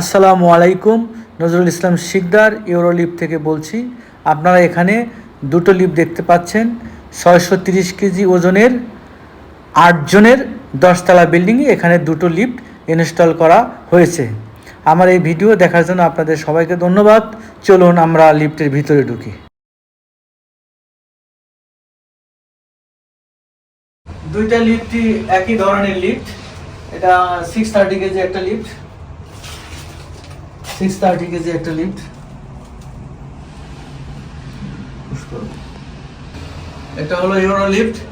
আসসালামু আলাইকুম, নজরুল ইসলাম শিকদার, ইউরোলিপ থেকে বলছি। আপনারা এখানে দুটো লিপ দেখতে পাচ্ছেন, ছয়শো তিরিশ কেজি ওজনের আটজনের দশতলা বিল্ডিংয়ে এখানে দুটো লিফট ইনস্টল করা হয়েছে। আমার এই ভিডিও দেখার জন্য আপনাদের সবাইকে ধন্যবাদ। চলুন আমরা লিফটের ভিতরে ঢুকি। দুইটা লিফটই একই ধরনের লিফট এটা সিক্স থার্টি কেজি একটা লিফট সিক্স থার্টি কেজি একটা এটা হলো ইউরো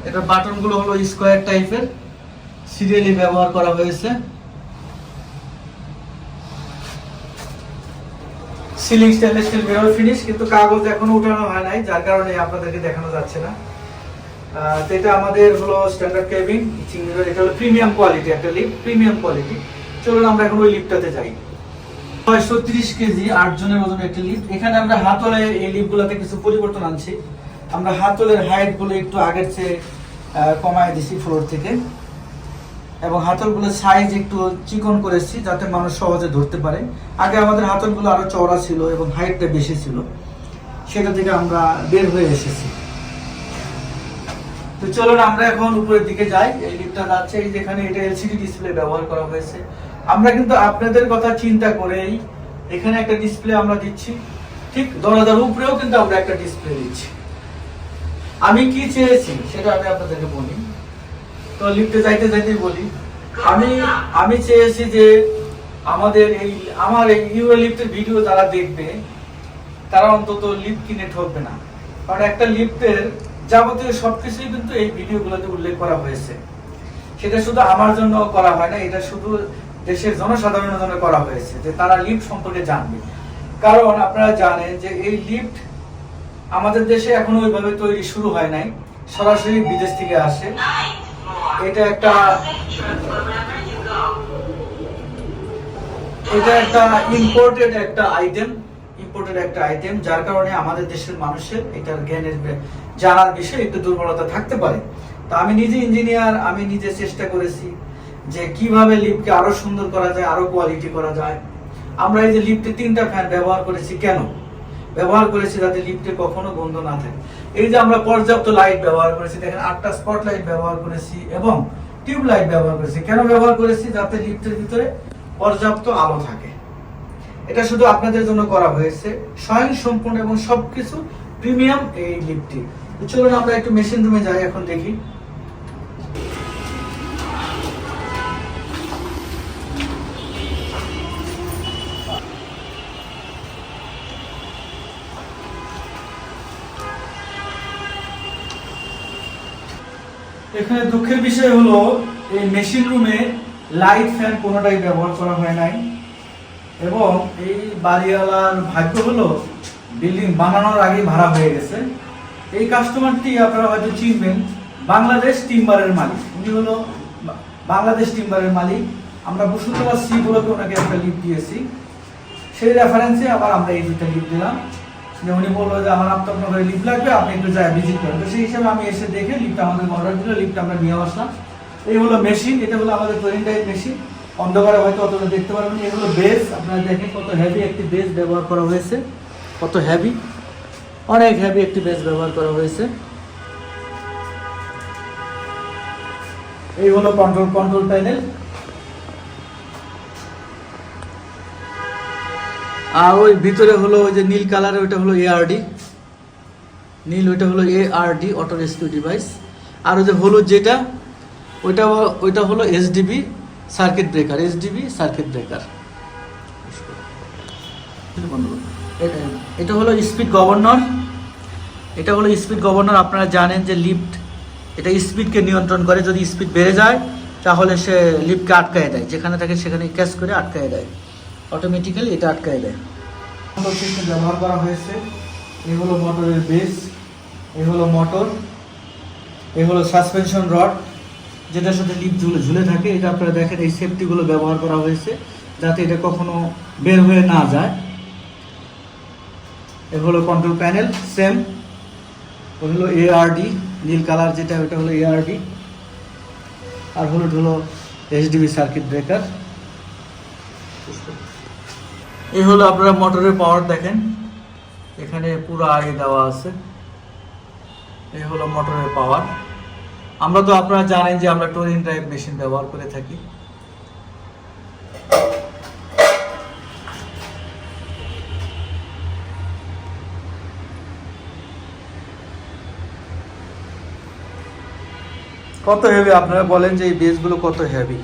এটা বাটনগুলো হলো স্কোয়ার টাইপের সিরিয়ালি ব্যবহার করা হয়েছে। Ceiling stainless steel mirror finish কিন্তু কাগজ এখনও উঠানো হয় নাই, যার কারণে আপনাদেরকে দেখানো যাচ্ছে না। তো এটা আমাদের হলো স্ট্যান্ডার্ড কেবিন এটা হলো প্রিমিয়াম কোয়ালিটি একটা লিফট প্রিমিয়াম কোয়ালিটি চলুন আমরা এখন ওই লিফটটাতে যাই। ছয়শো তিরিশ কেজি, আট জনের একটা লিফট। এখানে আমরা হাতলে এই লিফটগুলোতে কিছু পরিবর্তন আনছি। আমরা হাতলের হাইটগুলো একটু আগের চেয়ে কমায় দিছি ফ্লোর থেকে। এবং হাতলগুলোর সাইজ একটু চিকন করেছি যাতে মানুষ সহজে ধরতে পারে। আগে আমাদের হাতলগুলো আরও চওড়া ছিল এবং হাইটটা বেশি ছিল। সেটা থেকে আমরা বের হয়ে এসেছি। তো চলুন আমরা এখন উপরের দিকে যাই। এই লিফটটা যাচ্ছে। এই যেখানে এটা এলসিডি ডিসপ্লে ব্যবহার করা হয়েছে। আমরা কিন্তু আপনাদের কথা চিন্তা করেই এখানে একটা ডিসপ্লে আমরা দিচ্ছি। ঠিক দরজার উপরেও কিন্তু আমরা একটা ডিসপ্লে দিচ্ছি। আমি কি চেয়েছি সেটা আমি আপনাদেরকে বলি। তো লিফটে যাইতে যাইতে বলি। আমি আমি চেয়েছি যে আমাদের এই, আমার এই ইউরো লিফটের ভিডিও যারা দেখবে, তারা অন্তত লিফট কিনে ঠকবে না। কারণ একটা লিফটের যাবতীয় সবকিছুই কিন্তু এই ভিডিওগুলোতে উল্লেখ করা হয়েছে। সেটা শুধু আমার জন্য করা হয় না, এটা শুধু দেশের জনসাধারণের জন্য করা হয়েছে যে তারা লিফট সম্পর্কে জানবে। কারণ আপনারা জানেন যে এই লিফট আমাদের দেশে এখনও ওইভাবে তৈরি শুরু হয় নাই, সরাসরি বিদেশ থেকে আসে। এটা একটা এটা একটা ইম্পোর্টেড একটা আইটেম ইম্পোর্টেড একটা আইটেম যার কারণে আমাদের দেশের মানুষের এটার জ্ঞানের জানার বিষয়ে একটু দুর্বলতা থাকতে পারে। তা আমি নিজে ইঞ্জিনিয়ার আমি নিজে চেষ্টা করেছি। যে কীভাবে লিফটকে আরও সুন্দর করা যায়, আরও কোয়ালিটি করা যায়। আমরা এই যে লিফটে তিনটা ফ্যান ব্যবহার করেছি, কেন? ব্যবহার করেছি যাতে লিফটে কখনো বন্ধ না থাকে। এই যে আমরা পর্যাপ্ত লাইট ব্যবহার করেছি, দেখেন আটটা স্পট লাইট ব্যবহার করেছি এবং টিউব লাইট ব্যবহার করেছি। কেন ব্যবহার করেছি? যাতে লিফটের ভিতরে পর্যাপ্ত আলো থাকে। এটা শুধু আপনাদের জন্য করা হয়েছে। স্বয়ং সম্পূর্ণ এবং সবকিছু প্রিমিয়াম এই লিফটটি চলুন আমরা একটু মেশিন রুমে যাই, এখন দেখি। এখানে দুঃখের বিষয় হলো, এই মেশিন রুমে লাইট ফ্যান কোনোটাই ব্যবহার করা হয় নাই। এবং এই বাড়িওয়ালার ভাগ্য হলো বিল্ডিং বানানোর আগে ভাড়া হয়ে গেছে। এই কাস্টমারটি আপনারা হয়তো চিনবেন, বাংলাদেশ টিম্বারের মালিক। উনি হলো বাংলাদেশ টিম্বারের মালিক। আমরা বসুন্ধরা সি ব্লকে ওনাকে একটা লিফট দিয়েছি। সেই রেফারেন্সে আবার আমরা এই দুইটা লিফট দিলাম। উনি বলল যে, আমার আপনার লিফট লাগবে, আপনি একটু যায় ভিজিট করেন। তো সেই হিসাবে আমি এসে দেখে লিফট আমাদের অর্ডার দিল, লিফট আমরা নিয়ে আসলাম। এই হলো মেশিন এটা হলো আমাদের ট্রেন টাইপ মেশিন অন্ধকারে হয়তো অতটা দেখতে পারবেন হলো বেস আপনারা দেখেন কত হেভি একটি বেস ব্যবহার করা হয়েছে। কত হেভি অনেক হেভি একটি বেস ব্যবহার করা হয়েছে। এই হলো কন্ট্রোল কন্ট্রোল প্যানেল আর ওই ভিতরে হলো ওই যে নীল কালারের ওইটা হলো এআরডি নীল ওইটা হলো এআরডি অটো রেস্কিউ ডিভাইস আর ওই যে হলুদ যেটা, ওইটা ওইটা হলো SDB circuit breaker SDB circuit breaker এটা হলো স্পিড গভর্নর এটা হলো স্পিড গভর্নর আপনারা জানেন যে লিফট এটা স্পিডকে নিয়ন্ত্রণ করে। যদি স্পিড বেড়ে যায়, তাহলে সে লিফটকে আটকায় দেয়। যেখানে থাকে সেখানে ক্যাচ করে আটকায় দেয়। অটোমেটিক্যালি এটা আটকায় দেয়। মোটর সিস্টেম ব্যবহার করা হয়েছে। এই হলো মোটরের বেস এই হলো মোটর এই হলো সাসপেনশন রড যেটার সাথে লিপ ঝুলে ঝুলে থাকে। এটা আপনারা দেখেন, এই সেফটিগুলো ব্যবহার করা হয়েছে, যাতে এটা কখনো বের হয়ে না যায়। এ হলো কন্ট্রোল প্যানেল সেম ওই হলো এআরডি নীল কালার যেটা, ওটা হলো এআরডি আর হলুদ হলো এইচডিবি সার্কিট ব্রেকার এই হলো আপনারা মোটরের পাওয়ার দেখেন। এখানে পুরো আগে দেওয়া আছে। এই হলো মোটরের পাওয়ার আমরা তো আপনারা জানেন যে আমরা টোরিং ড্রাইভ মেশিন ব্যবহার করে থাকি। কত হেভি আপনারা বলেন যে এই বেসগুলো কত হেভি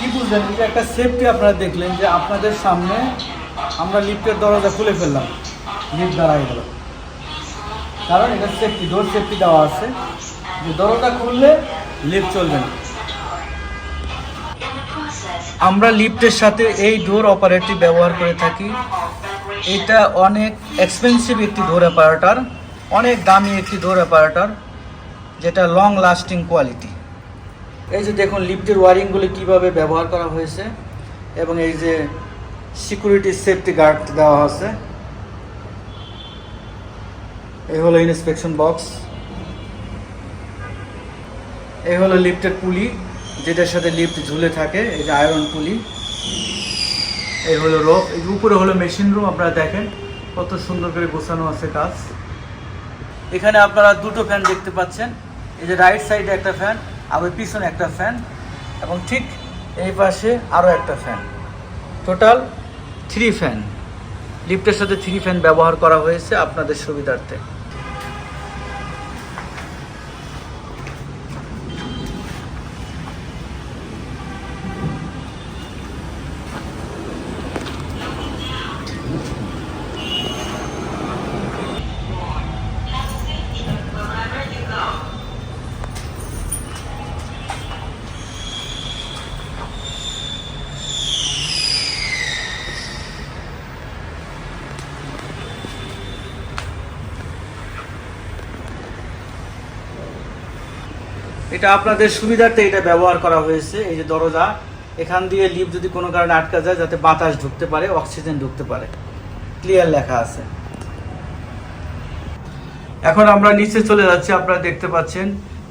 কি বুঝলেন? যে একটা সেফটি আপনারা দেখলেন যে আপনাদের সামনে আমরা লিফটের দরজা খুলে ফেললাম। লিফট দাঁড়াই গেল। কারণ এটা সেফটি ডোর সেফটি দেওয়া আছে। যে দরজা খুললে লিফট চলবে না। আমরা লিফটের সাথে এই ডোর অপারেটরটি ব্যবহার করে থাকি। এটা অনেক এক্সপেন্সিভ একটি ডোর অপারেটর অনেক দামি একটি ডোর অপারেটর যেটা লং লাস্টিং কোয়ালিটি এই যে দেখুন লিফটের ওয়ারিংগুলি কীভাবে ব্যবহার করা হয়েছে এবং এই যে সিকিউরিটি সেফটি গার্ড দেওয়া আছে। এই হলো ইন্সপেকশন বক্স এই হলো লিফটের পুলি যেটার সাথে লিফট ঝুলে থাকে, এই যে আয়রন পুলি এই হলো রো এই উপরে হলো মেশিন রুম আপনারা দেখেন কত সুন্দর করে গোছানো আছে কাজ। এখানে আপনারা দুটো ফ্যান দেখতে পাচ্ছেন। এই যে রাইট সাইডে একটা ফ্যান ওই পিছনে একটা ফ্যান এবং ঠিক এই পাশে আরও একটা ফ্যান টোটাল থ্রি ফ্যান লিফটের সাথে থ্রি ফ্যান ব্যবহার করা হয়েছে আপনাদের সুবিধার্থে। এটা আপনাদের সুবিধার্থে এটা ব্যবহার করা হয়েছে, এই যে দরজা। এখান দিয়ে লিফট যদি কোনো কারণে আটকা যায়, যাতে বাতাস ঢুকতে পারে, অক্সিজেন ঢুকতে পারে। ক্লিয়ার লেখা আছে। এখন আমরা নিচে চলে যাচ্ছি, আপনারা দেখতে পাচ্ছেন।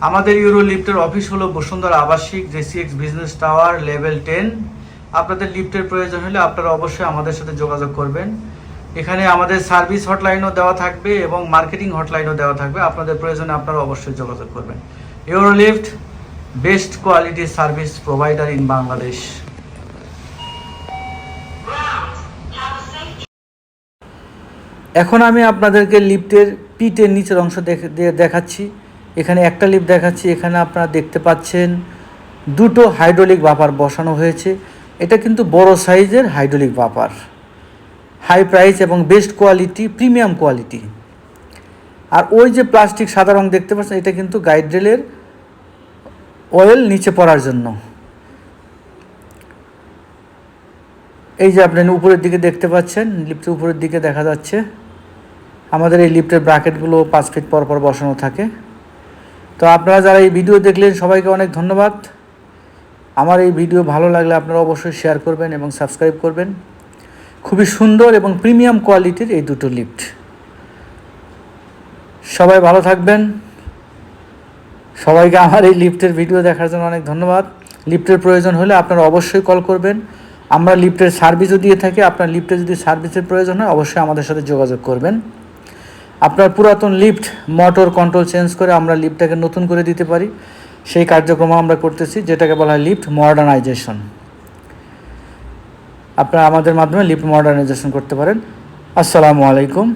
আমাদের ইউরো লিফটের অফিস হলো বসুন্ধরা আবাসিক, JCX business tower, level ten. আপনাদের লিফটের প্রয়োজন হলে আপনারা অবশ্যই আমাদের সাথে যোগাযোগ করবেন। এখানে আমাদের সার্ভিস হটলাইনও দেওয়া থাকবে এবং মার্কেটিং হটলাইনও দেওয়া থাকবে। আপনাদের প্রয়োজনে আপনারা অবশ্যই যোগাযোগ করবেন। Euro lift best quality service provider in Bangladesh এখন আমি আপনাদেরকে লিফটের পিটের নিচের অংশ দেখ- দেখাচ্ছি। এখানে একটা লিফট দেখাচ্ছি, এখানে আপনারা দেখতে পাচ্ছেন দুটো হাইড্রোলিক বাপার বসানো হয়েছে। এটা কিন্তু বড় সাইজের হাইড্রোলিক বাপার হাই প্রাইস এবং বেস্ট কোয়ালিটি প্রিমিয়াম কোয়ালিটি আর ওই যে প্লাস্টিক সাদা রং দেখতে পাচ্ছেন, এটা কিন্তু গাইড রেলের অয়েল নিচে পড়ার জন্য। এই যে আপনি উপরের দিকে দেখতে পাচ্ছেন, লিফটের উপরের দিকে দেখা যাচ্ছে। আমাদের এই লিফটের ব্রাকেটগুলো পাঁচ ফিট পর পর বসানো থাকে। তো আপনারা যারা এই ভিডিও দেখলেন, সবাইকে অনেক ধন্যবাদ। আমার এই ভিডিও ভালো লাগলে আপনারা অবশ্যই শেয়ার করবেন এবং সাবস্ক্রাইব করবেন। খুবই সুন্দর এবং প্রিমিয়াম কোয়ালিটির এই দুটো লিফট। সবাই ভালো থাকবেন। সবাইকে আমার এই লিফটের ভিডিও দেখার জন্য অনেক ধন্যবাদ। লিফটের প্রয়োজন হলে আপনারা অবশ্যই কল করবেন। আমরা লিফটের সার্ভিসও দিয়ে থাকি। আপনার লিফটে যদি সার্ভিসের প্রয়োজন হয়, অবশ্যই আমাদের সাথে যোগাযোগ করবেন। আপনার পুরাতন লিফট মোটর কন্ট্রোল চেঞ্জ করে আমরা লিফটটাকে নতুন করে দিতে পারি। সেই কার্যক্রম আমরা করতেছি, যেটাকে বলা হয় লিফট মডার্নাইজেশন। আপনারা আমাদের মাধ্যমে লিফট মডার্নাইজেশন করতে পারেন। আসসালামু আলাইকুম।